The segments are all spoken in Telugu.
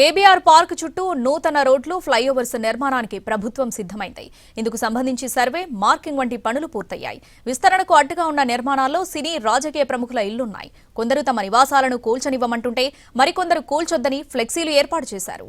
కేబీఆర్ పార్క్ చుట్టూ నూతన రోడ్లు ఫ్లైఓవర్స్ నిర్మాణానికి ప్రభుత్వం సిద్ధమైంది. ఇందుకు సంబంధించి సర్వే మార్కింగ్ వంటి పనులు పూర్తయ్యాయి. విస్తరణకు అడ్డుగా ఉన్న నిర్మాణాల్లో సినీ రాజకీయ ప్రముఖుల ఇళ్ళున్నాయి కొందరు తమ నివాసాలను కూల్చనివ్వమంటుంటే మరికొందరు కూల్చొద్దని ఫ్లెక్సీలు ఏర్పాటు చేశారు.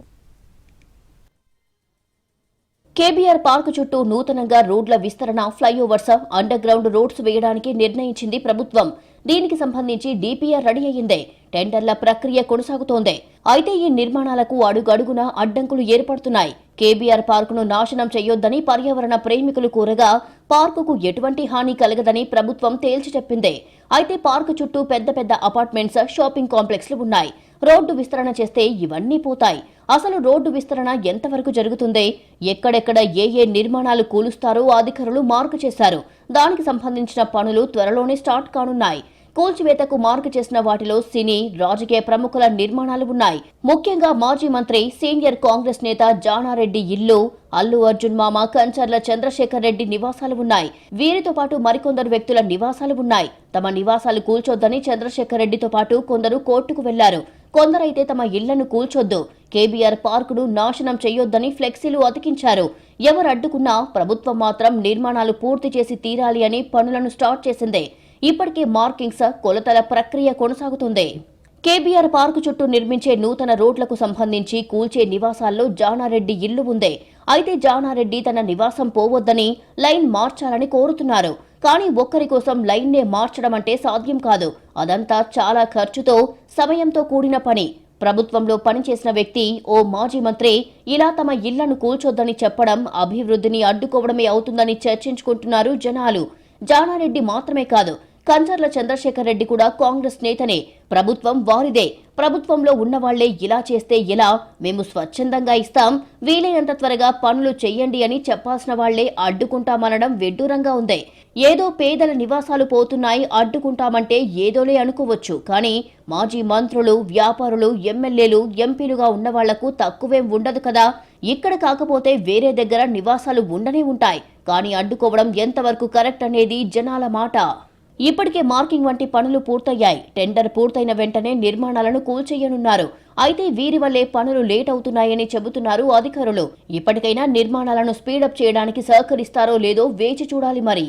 కేబీఆర్ పార్క్ చుట్టూ నూతనంగా రోడ్ల విస్తరణ ఫ్లైఓవర్స్ అండర్ గ్రౌండ్ రోడ్స్ వేయడానికి నిర్ణయించింది ప్రభుత్వం. దీనికి సంబంధించి డీపీఆర్ రెడీ అయ్యిందే. టెండర్ల ప్రక్రియ కొనసాగుతోంది. అయితే ఈ నిర్మాణాలకు అడుగడుగునా అడ్డంకులు ఏర్పడుతున్నాయి. కేబీఆర్ పార్కును నాశనం చేయొద్దని పర్యావరణ ప్రేమికులు కోరగా పార్కుకు ఎటువంటి హాని కలగదని ప్రభుత్వం తేల్చి చెప్పింది. అయితే పార్కు చుట్టూ పెద్ద పెద్ద అపార్ట్మెంట్స్ షాపింగ్ కాంప్లెక్స్లు ఉన్నాయి. రోడ్డు విస్తరణ చేస్తే ఇవన్నీ పోతాయి. అసలు రోడ్డు విస్తరణ ఎంతవరకు జరుగుతుందే? ఎక్కడెక్కడ ఏ ఏ నిర్మాణాలు కూలుస్తారో అధికారులు మార్కు చేశారు. దానికి సంబంధించిన పనులు త్వరలోనే స్టార్ట్ కానున్నాయి. కూల్చివేతకు మార్కు చేసిన వాటిలో సినీ రాజకీయ ప్రముఖుల నిర్మాణాలు ఉన్నాయి. ముఖ్యంగా మాజీ మంత్రి సీనియర్ కాంగ్రెస్ నేత జానారెడ్డి ఇల్లు అల్లు అర్జున్ మామ కంచర్ల చంద్రశేఖర్ రెడ్డి నివాసాలు ఉన్నాయి. వీరితో పాటు మరికొందరు వ్యక్తుల నివాసాలు ఉన్నాయి. తమ నివాసాలు కూల్చొద్దని చంద్రశేఖర్ రెడ్డితో పాటు కొందరు కోర్టుకు వెళ్ళారు. కొందరైతే తమ ఇళ్ళను కూల్చొద్దు. కేబీఆర్ పార్కును నాశనం చేయొద్దని ఫ్లెక్సీలు అతికించారు. ఎవరు అడ్డుకున్నా ప్రభుత్వం మాత్రం నిర్మాణాలు పూర్తి చేసి తీరాలి అని పనులను స్టార్ట్ చేసిందే. ఇప్పటికే మార్కింగ్స్ కొలతల ప్రక్రియ కొనసాగుతుంది. కేబీఆర్ పార్కు చుట్టూ నిర్మించే నూతన రోడ్లకు సంబంధించి కూల్చే నివాసాల్లో జానారెడ్డి ఇల్లు ఉందే. అయితే జానారెడ్డి తన నివాసం పోవద్దని లైన్ మార్చాలని కోరుతున్నారు. కానీ ఒక్కరి కోసం లైన్నే మార్చడం అంటే సాధ్యం కాదు. అదంతా చాలా ఖర్చుతో సమయంతో కూడిన పని. ప్రభుత్వంలో పనిచేసిన వ్యక్తి ఓ మాజీ మంత్రి ఇలా తమ ఇళ్ళను కూల్చొద్దని చెప్పడం అభివృద్ధిని అడ్డుకోవడమే అవుతుందని చర్చించుకుంటున్నారు జనాలు. జానారెడ్డి మాత్రమే కాదు కంచర్ల చంద్రశేఖర్ రెడ్డి కూడా కాంగ్రెస్ నేతనే. ప్రభుత్వం వారిదే. ప్రభుత్వంలో ఉన్నవాళ్ళే ఇలా చేస్తే ఎలా? మేము స్వచ్ఛందంగా ఇస్తాం. వీలైనంత త్వరగా పనులు చెయ్యండి అని చెప్పాల్సిన వాళ్ళే అడ్డుకుంటామనడం వెడ్డూరంగా ఉంది. ఏదో పేదల నివాసాలు పోతున్నాయి అడ్డుకుంటామంటే ఏదోలే అనుకోవచ్చు. కానీ మాజీ మంత్రులు వ్యాపారులు ఎమ్మెల్యేలు ఎంపీలుగా ఉన్న వాళ్ళకు తక్కువేం ఉండదు కదా? ఇక్కడ కాకపోతే వేరే దగ్గర నివాసాలు ఉండనే ఉంటాయి. కానీ అడ్డుకోవడం ఎంతవరకు కరెక్ట్ అనేది జనాల మాట. ఇప్పటికే మార్కింగ్ వంటి పనులు పూర్తయ్యాయి. టెండర్ పూర్తయిన వెంటనే నిర్మాణాలను కూల్చేయనున్నారు. అయితే వీరి వల్లే పనులు లేట్ అవుతున్నాయని చెబుతున్నారు అధికారులు. ఇప్పటికైనా నిర్మాణాలను స్పీడప్ చేయడానికి సహకరిస్తారో లేదో వేచి చూడాలి మరి.